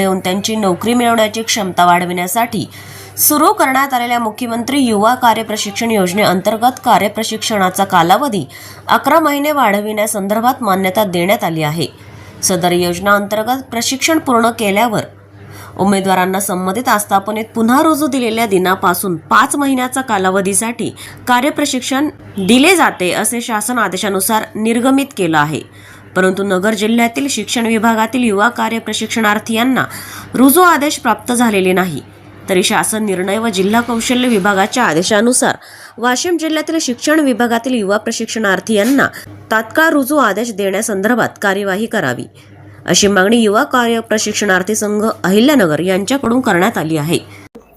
देऊन त्यांची नोकरी मिळवण्याची क्षमता वाढविण्यासाठी सुरू करण्यात आलेल्या मुख्यमंत्री युवा कार्यप्रशिक्षण योजनेअंतर्गत कार्यप्रशिक्षणाचा कालावधी अकरा महिने वाढविण्यासंदर्भात मान्यता देण्यात आली आहे. सदर योजना अंतर्गत प्रशिक्षण पूर्ण केल्यावर उमेदवारांना संबंधित आस्थापनेत पुन्हा रुजू दिलेल्या दिनापासून पाच महिन्याचा कालावधीसाठी कार्यप्रशिक्षण दिले जाते असे शासन आदेशानुसार निर्गमित केलं आहे. परंतु नगर जिल्ह्यातील शिक्षण विभागातील युवा कार्यप्रशिक्षणार्थी यांना रुजू आदेश प्राप्त झालेले नाही. तरी शासन निर्णय व जिल्हा कौशल्य विभागाच्या आदेशानुसार वाशिम जिल्ह्यातील शिक्षण विभागातील युवा प्रशिक्षणार्थी यांना तात्काळ रुजू आदेश देण्यासंदर्भात कार्यवाही करावी. अशी मागणी युवा कार्य प्रशिक्षणार्थी संघ अहिल्यानगर यांच्याकडून करण्यात आली आहे.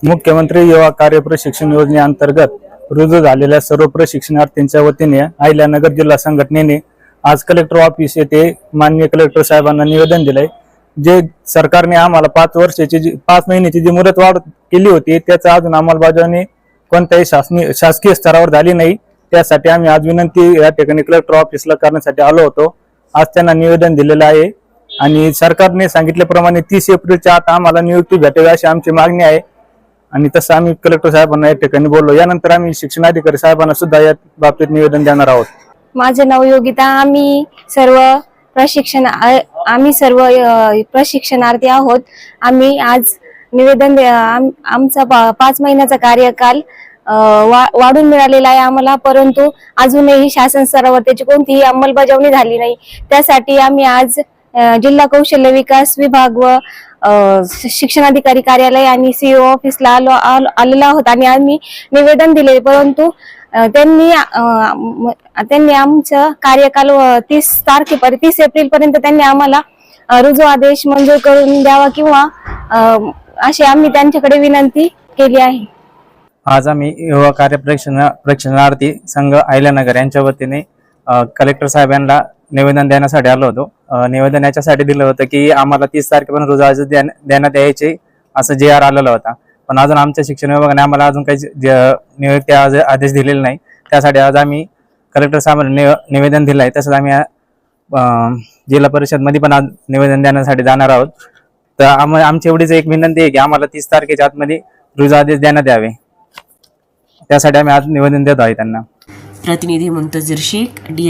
मुख्यमंत्री युवा कार्य प्रशिक्षण योजनेअंतर्गत रुजू झालेल्या सर्व प्रशिक्षणार्थींच्या वतीने अहिल्यानगर जिल्हा संघटनेने आज कलेक्टर ऑफिस येथे माननीय कलेक्टर साहेबांना निवेदन दिलंय. जे सरकारने आम्हाला पाच वर्षाची जी पाच महिन्याची जी मुदतवाढ केली होती त्याचं अजून अंमलबजावणी कोणत्याही शासनीय शासकीय स्तरावर झाली नाही. त्यासाठी आम्ही आज विनंती या ठिकाणी कलेक्टर ऑफिसला करण्यासाठी आलो होतो. आज त्यांना निवेदन दिलेलं आहे. आणि सरकारने सांगितल्याप्रमाणे तीस एप्रिलच्या आत आम्हाला नियुक्ती भेटावी अशी आमची मागणी आहे. आणि तसं आम्ही कलेक्टर साहेबांना या ठिकाणी बोललो. यानंतर आम्ही शिक्षणाधिकारी साहेबांना सुद्धा या बाबतीत निवेदन देणार आहोत. माझं नाव योगिता. आम्ही सर्व प्रशिक्षण आम्ही सर्व प्रशिक्षणार्थी आहोत. आम्ही आज निवेदन दे- आम- आमचा पा- पाच महिन्याचा कार्यकाल वा- वाढून मिळालेला आहे आम्हाला. परंतु अजूनही शासन स्तरावर त्याची कोणतीही अंमलबजावणी झाली नाही. त्यासाठी आम्ही आज जिल्हा कौशल्य विकास विभाग व शिक्षणाधिकारी कार्यालय आणि सीओ ऑफिसला आलो आलो- आलेलो आहोत. आणि आम्ही निवेदन दिले परंतु त्यांनी त्यांनी आमचं कार्यकाल तीस तारखेपर्यंत तीस एप्रिल पर्यंत त्यांनी आम्हाला रुजू आदेश मंजूर करून द्यावा किंवा अशी आम्ही त्यांच्याकडे विनंती केली आहे. आज आम्ही युवा कार्य प्रशिक्षण प्रशिक्षणार्थी संघ अहिल्यानगर यांच्या वतीने कलेक्टर साहेबांना निवेदन देण्यासाठी आलो होतो. निवेदन याच्यासाठी दिलं होतं की आम्हाला तीस तारखेपर्यंत रुजू आदेश देण्यात यायचे असं जे आर आलेला होता. पण अजून आमच्या शिक्षण विभागाने आम्हाला अजून काही जे- नियुक्ती आज- आदेश दिलेले नाही. त्यासाठी आज आम्ही कलेक्टर साहेबांना निवेदन दिलं आहे तसंच आम्ही जिल्हा परिषदमध्ये पण आज निवेदन देण्यासाठी जाणार आहोत. तर आम आमची एवढीच एक विनंती आहे की आम्हाला तीस तारखेच्या आतमध्ये रुजू आदेश देण्यात यावे. त्यासाठी आम्ही आज निवेदन देत आहे त्यांना. प्रतिनिधी मुंतजीर शेख डी